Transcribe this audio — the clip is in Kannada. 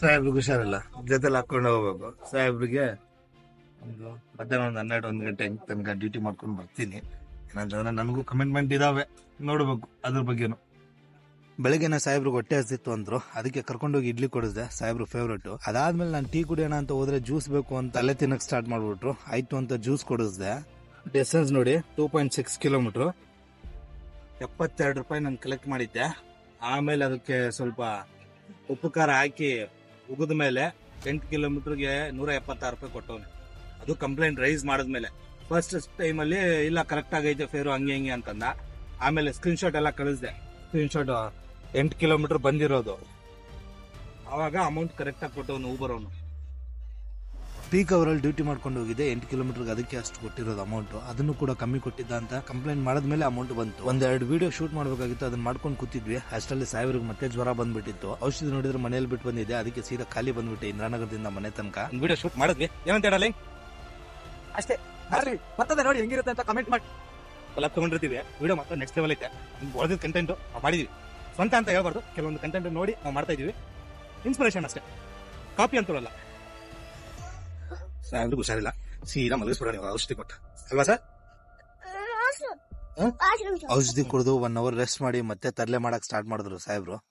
ಸಾಹೇಬ್ರಿಗೆ ಹುಷಾರಿಲ್ಲ. ಜೊತೆಲಿ ಹಾಕೊಂಡು ಹೋಗ್ಬೇಕು. ಸಾಹೇಬ್ರಿಗೆ ಒಂದು ಮಧ್ಯಾಹ್ನ ಒಂದು ಹನ್ನೆರಡು, ಒಂದು ಗಂಟೆ ತನಕ ಡ್ಯೂಟಿ ಮಾಡ್ಕೊಂಡು ಬರ್ತೀನಿ. ಏನಂತಂದ್ರೆ ನನಗೂ ಕಮಿಟ್ಮೆಂಟ್ ಇದಾವೆ. ನೋಡ್ಬೇಕು ಅದ್ರ ಬಗ್ಗೆನು. ನಾ ಸಾಹೇಬ್ರಿಗೆ ಹೊಟ್ಟೆ ಹಸಿತ್ತು ಅಂದ್ರು. ಅದಕ್ಕೆ ಕರ್ಕೊಂಡೋಗಿ ಇಡ್ಲಿ ಕೊಡಿಸಿದೆ ಸಾಹೇಬ್ರು ಫೇವ್ರೇಟು ಅದಾದ್ಮೇಲೆ ನಾನು ಟೀ ಕುಡಿಯೋಣ ಅಂತ ಹೋದ್ರೆ ಜ್ಯೂಸ್ ಬೇಕು ಅಂತ ಅಲ್ಲೇ ತಿನ್ನಕ್ಕೆ ಸ್ಟಾರ್ಟ್ ಮಾಡ್ಬಿಟ್ರು. ಆಯ್ತು ಅಂತ ಜ್ಯೂಸ್ ಕೊಡಿಸಿದೆ ಡಿಸ್ಟೆನ್ಸ್ ನೋಡಿ ಟೂ ಪಾಯಿಂಟ್ ಸಿಕ್ಸ್ ಕಿಲೋಮೀಟ್ರು ಎಪ್ಪತ್ತೆರಡು ರೂಪಾಯಿ ನಾನು ಕಲೆಕ್ಟ್ ಮಾಡಿದ್ದೆ. ಆಮೇಲೆ ಅದಕ್ಕೆ ಸ್ವಲ್ಪ ಉಪ್ಪು ಖಾರ ಹಾಕಿ ಉಗಿದ ಮೇಲೆ ಎಂಟು ಕಿಲೋಮೀಟರ್ಗೆ ನೂರ ಎಪ್ಪತ್ತಾರು ರೂಪಾಯಿ ಕೊಟ್ಟವನೆ. ಅದು ಕಂಪ್ಲೇಂಟ್ ರೈಸ್ ಮಾಡಿದ್ಮೇಲೆ. ಫಸ್ಟ್ ಟೈಮಲ್ಲಿ ಇಲ್ಲ ಕರೆಕ್ಟ್ ಆಗೈತೆ ಫೇರು ಹಂಗೆ ಹಂಗೆ ಅಂತಂದ. ಆಮೇಲೆ ಸ್ಕ್ರೀನ್ಶಾಟ್ ಎಲ್ಲ ಕಳಿಸ್ದೆ. ಸ್ಕ್ರೀನ್ಶಾಟ್ ಎಂಟು ಕಿಲೋಮೀಟರ್ ಬಂದಿರೋದು. ಆವಾಗ ಅಮೌಂಟ್ ಕರೆಕ್ಟಾಗಿ ಕೊಟ್ಟವನು ಊಬರವನು ಪೀಕ್ ಅವರಲ್ಲಿ ಡ್ಯೂಟಿ ಮಾಡ್ಕೊಂಡು ಹೋಗಿದೆ ಎಂಟು ಕಿಲೋಮೀಟರ್ಗೆ ಅದಕ್ಕೆ ಅಷ್ಟು ಕೊಟ್ಟಿರೋದು ಅಮೌಂಟ್ ಅದನ್ನು ಕೂಡ ಕಮ್ಮಿ ಕೊಟ್ಟಿದ್ದ ಅಂತ ಕಂಪ್ಲೇಂಟ್ ಮಾಡಿದ್ಮೇಲೆ ಅಮೌಂಟ್ ಬಂತು. ಒಂದೆರಡು ವಿಡಿಯೋ ಶೂಟ್ ಮಾಡಬೇಕಾಗಿತ್ತು ಅದನ್ನ ಮಾಡ್ಕೊಂಡು ಕೂತಿದ್ವಿ. ಅಷ್ಟರಲ್ಲಿ ಸಾಹೇಬ್ರಿಗೆ ಮತ್ತೆ ಜ್ವರ ಬಂದ್ಬಿಟ್ಟಿತ್ತು. ಔಷಧಿ ನೋಡಿದ್ರೆ ಮನೇಲಿ ಬಿಟ್ಟು ಬಂದಿದೆ ಅದಕ್ಕೆ ಸೀದಾ ಖಾಲಿ ಬಂದ್ಬಿಟ್ಟೆ ಇಂದ್ರಾನಗರದಿಂದ ಮನೆ ತನಕ. ವಿಡಿಯೋ ಶೂಟ್ ಮಾಡಿದ್ವಿ. ಏನಂತ ಹೇಳಲಿ? ಅಷ್ಟೇ. ಬರ್ರಿ ಬರ್ತದೆ ನೋಡಿ ಹೆಂಗಿರುತ್ತೆ ಅಂತ ಕಮೆಂಟ್ ಮಾಡಿ. ಎಲ್ಲ ತಗೊಂಡಿರ್ತೀವಿ ವಿಡಿಯೋ ಮಾತ್ರ ನೆಕ್ಸ್ಟ್ ಲೆವೆಲ್ ಐತೆ. ಒಳದಿದ್ದ ಕಂಟೆಂಟ್ ಮಾಡಿದ್ವಿ. ಸ್ವಂತ ಅಂತ ಹೇಳ್ಬಾರ್ದು. ಕೆಲವೊಂದು ಕಂಟೆಂಟ್ ನೋಡಿ ನಾವು ಮಾಡ್ತಾ ಇದೀವಿ. ಇನ್ಸ್ಪಿರೇಷನ್ ಅಷ್ಟೇ. ಕಾಪಿ ಅಂತಲ್ಲ ಸಾಹೇಬ್ರಿಗೆ ಹುಷಾರಿಲ್ಲ. ಸೀದಾ ಮಲಗಿಸ್ಬಿಡೋಣ ಇವಾಗ ಔಷಧಿ ಕೊಟ್ಟ. ಅಲ್ವಾ ಸರ್? ಔಷಧಿ ಕುಡಿದು ಒನ್ ಅವರ್ ರೆಸ್ಟ್ ಮಾಡಿ ಮತ್ತೆ ತರಲೆ ಮಾಡಕ್ ಸ್ಟಾರ್ಟ್ ಮಾಡಿದ್ರು ಸಾಹೇಬ್ರು.